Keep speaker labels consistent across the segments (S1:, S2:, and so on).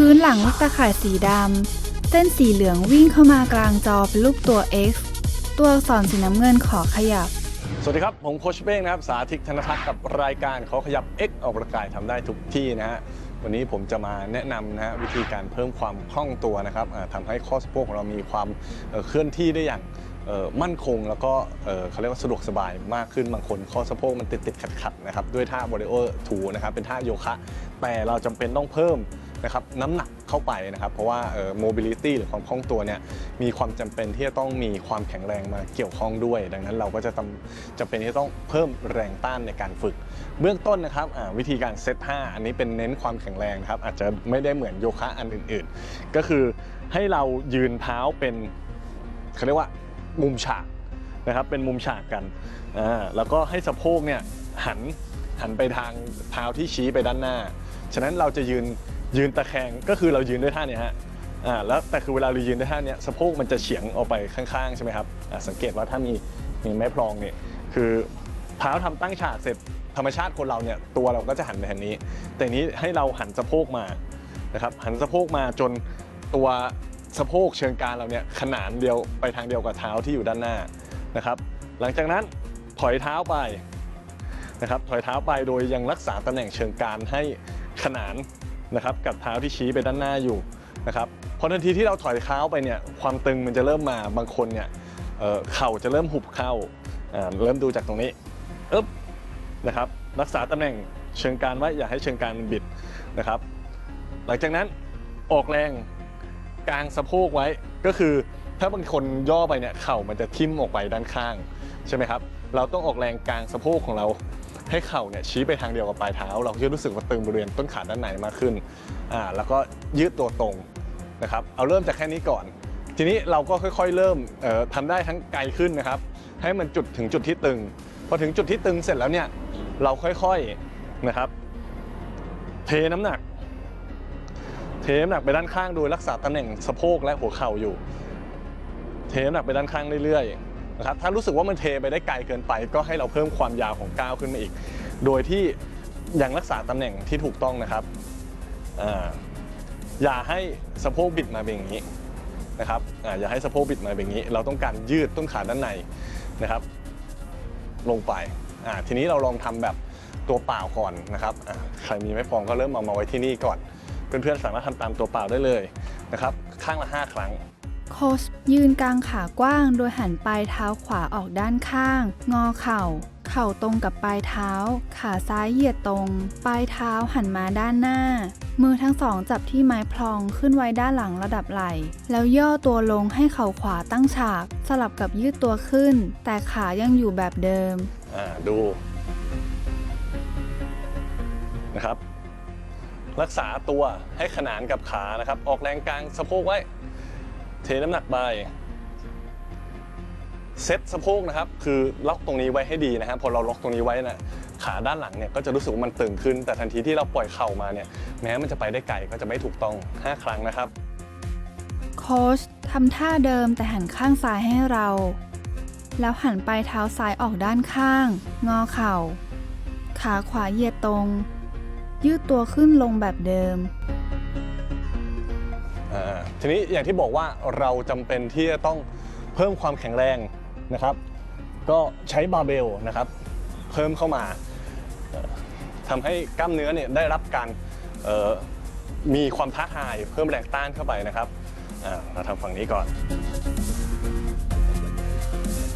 S1: พื้นหลังลูกตาข่ายสีดำ เส้นสีเหลืองวิ่งเข้ามากลางจอเป็นรูปตัว X ตัวอักษรสีน้ำเงินขอขยับ
S2: สวัสดีครับ ผมโคชเป้งนะครับ สาธิตธนทัศน์กับรายการเขาขยับ X ออกกำลังกายทำได้ทุกที่นะฮะ วันนี้ผมจะมาแนะนำนะฮะวิธีการเพิ่มความคล่องตัวนะครับอ่าทำให้ข้อสะโพกของเรามีความเอ่อเคลื่อนที่ได้อย่างเอ่อมั่นคง แล้วก็เอ่อเขาเรียกว่าสะดวกสบายมากขึ้นบางคนข้อสะโพกมันติดติดขัดขัดๆนะครับด้วยท่าบริโอทูนะครับเป็นท่าโยคะ แต่เราจำเป็นต้องเพิ่ม นะครับน้ำหนักเข้าไปนะครับ เพราะว่าเอ่อ mobility หรือความคล่องตัวเนี่ยมีความจำเป็นที่จะต้องมีความแข็งแรงมาเกี่ยวข้องด้วย ดังนั้นเราก็จะจำจำเป็นที่จะต้องเพิ่มแรงต้านในการฝึก เบื้องต้นนะครับอ่าวิธีการเซต5อันนี้เป็นเน้นความแข็งแรงนะครับ อาจจะไม่ได้เหมือนโยคะอันอื่น ๆ ก็คือให้เรายืนเท้าเป็นเขาเรียกว่ามุมฉากนะครับเป็นมุมฉากกันอ่าแล้วก็ให้สะโพกเนี่ยหันหันไปทางเท้าที่ชี้ไปด้านหน้า ฉะนั้นเราจะยืน ยืนตะแคงก็คือเรายืนด้วยท่าเนี้ฮะอ่าแล้วแต่คือเวลาเรายืนด้วยท่าเนี้ยสะโพกมันจะเฉียงออกไปข้างๆใช่ไหมครับอ่าสังเกตว่าถ้ามีมีไม้พลองเนี่ยคือเท้าทำตั้งฉากเสร็จธรรมชาติคนเราเนี่ยตัวเราก็จะหันไปทางนี้ แต่นี้ให้เราหันสะโพกมานะครับหันสะโพกมาจนตัวสะโพกเชิงกรานเราเนี่ยขนานเดียวไปทางเดียวกับเท้าที่อยู่ด้านหน้านะครับ หลังจากนั้นถอยเท้าไปนะครับถอยเท้าไปโดยยังรักษาตำแหน่งเชิงกรานให้ขนาน นะครับกับเท้าที่ชี้ไปด้านหน้าอยู่นะครับพอทันทีที่เราถอยเท้าไปเนี่ยความตึงมันจะเริ่มมาบางคนเนี่ยเข่าจะเริ่มหุบเข้าอ่าเริ่มดูจากตรงนี้อึ๊บนะครับรักษาตำแหน่งเชิงกานไว้อย่าให้เชิงกานมันบิดนะครับ หลังจากนั้นออกแรงกลางสะโพกไว้ก็คือถ้าบางคนย่อไปเนี่ยเข่ามันจะทิ่มออกไปด้านข้างใช่ไหมครับ เราต้องออกแรงกลางสะโพกของเรา ให้เข่าเนี่ยชี้ไปทางเดียวกับปลายเท้า เราจะรู้สึกว่าตึงบริเวณต้นขาด้านในมากขึ้นอ่าแล้วก็ยืดตัวตรงนะครับเอาเริ่มจากแค่นี้ก่อน ทีนี้เราก็ค่อยๆ เริ่มเอ่อทำได้ทั้งไกลขึ้นนะครับ ให้มันจุดถึงจุดที่ตึงพอถึงจุดที่ตึงเสร็จแล้วเนี่ยเราค่อยๆนะครับ เทน้ำหนัก เทน้ำหนักไปด้านข้างโดยรักษาตำแหน่งสะโพกและหัวเข่าอยู่ เทน้ำหนักไปด้านข้างเรื่อยๆ นะครับถ้ารู้สึกว่ามันเทไปได้ไกลเกินไป ก็ให้เราเพิ่มความยาวของก้าวขึ้นมาอีก โดยที่ยังรักษาตำแหน่งที่ถูกต้องนะครับออย่าให้สะโพกบิดมาเป็นอย่างนี้นะครับออย่าให้สะโพกบิดมาเป็นอย่างนี้ เราต้องการยืดต้นขาด้านในนะครับ ลงไปทีนี้เราลองทำแบบตัวเปล่าก่อนนะครับใครมีไม้พองก็เริ่มเอามาไว้ที่นี่ก่อน เพื่อนๆสามารถทำตามตัวเปล่าได้เลยนะครับ ข้างละ 5 ครั้ง
S1: โคชยืนกลางขากว้างโดยหันปลายเท้าขวาออกด้านข้าง งอเข่า เข่าตรงกับปลายเท้า ขาซ้ายเหยียดตรง ปลายเท้าหันมาด้านหน้า มือทั้งสองจับที่ไม้พลองขึ้นไว้ด้านหลังระดับไหล่ แล้วย่อตัวลงให้เข่าขวาตั้งฉาก สลับกับยืดตัวขึ้น แต่ขายังอยู่แบบเดิม
S2: อ่าดูนะครับ รักษาตัวให้ขนานกับขานะครับ ออกแรงกลางสะโพกไว้ เทน้ำหนักไปเซ็ตสะโพกนะครับ คือล็อกตรงนี้ไว้ให้ดีนะครับพอเราล็อกตรงนี้ไว้นะขาด้านหลังเนี่ยก็จะรู้สึกว่ามันตึงขึ้น แต่ทันทีที่เราปล่อยเข่ามาเนี่ยแม้มันจะไปได้ไกลก็จะไม่ถูกต้อง 5 ครั้งนะครับ
S1: โค้ชทำท่าเดิมแต่หันข้างซ้ายให้เรา แล้วหันปลายเท้าซ้ายออกด้านข้าง งอเข่า ขาขวาเหยียดตรง ยืดตัวขึ้นลงแบบเดิม
S2: อ่าทีนี้อย่างที่บอกว่าเราจำเป็นที่จะต้องเพิ่มความแข็งแรงนะครับ ก็ใช้บาร์เบลนะครับ เพิ่มเข้ามาเอ่อทำให้กล้ามเนื้อเนี่ยได้รับการเอ่อมีความท้าทายเพิ่มแรงต้านเข้าไปนะครับอ่าเราทำฝั่งนี้ก่อน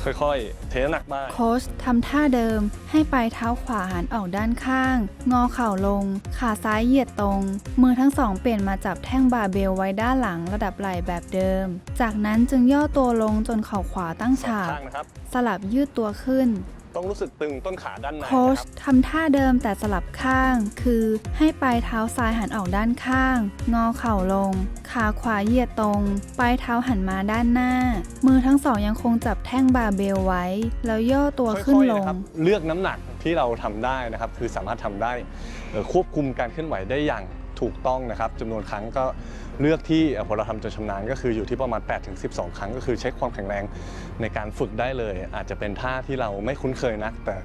S2: ค่อยๆ เทน้ำหนักบ้าง
S1: โค้ชทำท่าเดิม ให้ปลายเท้าขวาหันออกด้านข้าง งอเข่าลง ขาซ้ายเหยียดตรง มือทั้งสองเปลี่ยนมาจับแท่งบาร์เบลไว้ด้านหลังระดับไหล่แบบเดิม จากนั้นจึงย่อตัวลงจนเข่าขวาตั้งฉาก
S2: ข้างนะครับ
S1: สลับยืดตัวขึ้น
S2: ต้องรู้สึกตึงต้นขาด้านในนะ
S1: โค้ช
S2: ครับ
S1: ทำท่าเดิมแต่สลับข้าง คือให้ปลายเท้าซ้ายหันออกด้านข้าง งอเข่าลง ขาขวาเหยียดตรง ปลายเท้าหันมาด้านหน้า มือทั้งสองยังคงจับแท่งบาร์เบลไว้ แล้วย่อตัวขึ้น
S2: ค่อยๆ
S1: ล
S2: นะ
S1: ง
S2: ครับเลือกน้ำหนักที่เราทำได้นะครับ คือสามารถทำได้เอ่อควบคุมการเคลื่อนไหวได้อย่าง ถูกต้องนะครับจำนวนครั้งก็เลือกที่พอเราทำจนชำนาญก็คืออยู่ที่ประมาณ 8-12 ครั้ง ก็คือเช็คความแข็งแรงในการฝึกได้เลย อาจจะเป็นท่าที่เราไม่คุ้นเคยนัก แต่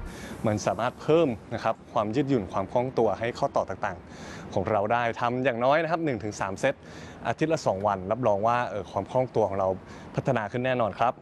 S2: มันสามารถเพิ่มนะครับความยืดหยุ่นความคล่องตัวให้ข้อต่อต่างๆ ของเราได้ทำอย่างน้อยนะครับ 1-3 เซตอาทิตย์ละ 2 วัน รับรองว่าเออความคล่องตัวของเราพัฒนาขึ้นแน่นอนครับ